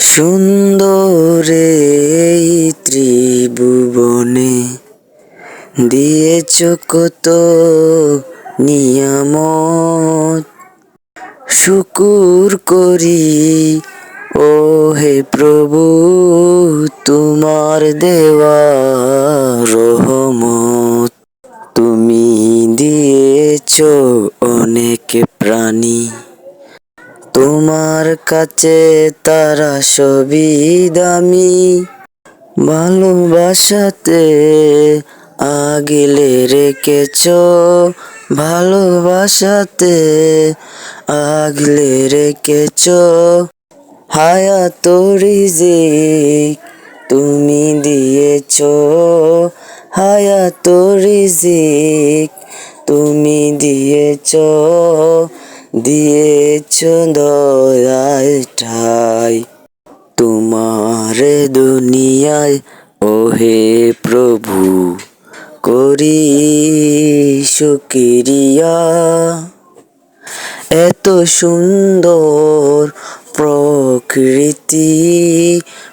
সুন্দরে এই ত্রিভুবনে দিয়েছ কত নিয়ামত। শুকুর করি ও হে প্রভু, তোমার দেওয়া রহমত। তুমি দিয়েছ অনেক প্রাণী কাছে তারা সবই দামি। ভালোবাসাতে আগলে রেখেছ। ভালোবাসাতে আগলে রেখেছ। হায়াত রিজিক তুমি দিয়েছ। হায়াত রিজিক তুমি দিয়েছ। দিয়েছ দয়ায় তোমার দুনিয়ায় ও হে প্রভু, করি শুক্রিয়া এত সুন্দর প্রকৃতি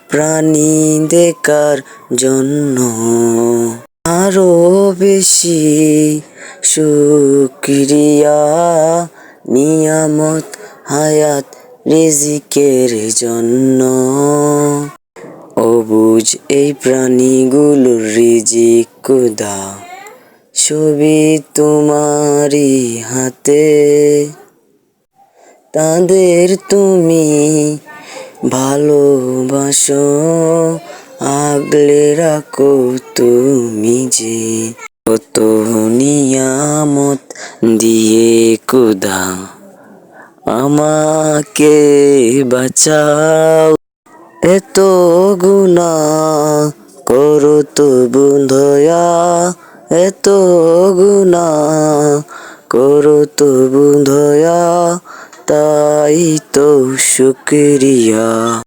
প্রাণী দেখার জন্য আরও বেশি শুক্রিয়া নিয়ামত হায়াত রিজিকের জন্য। অবুজ এই প্রাণীগুলোর রিজিক কুদা সবই তোমারই হাতে। তাদের তুমি ভালোবাসো, আগলে রাখো তুমি যে কুদা, আমাকে বাঁচাও। এত গুণা করো তো বুধয়া এত গুণা করো তো বুধয়া তাই তো শুক্রিয়া।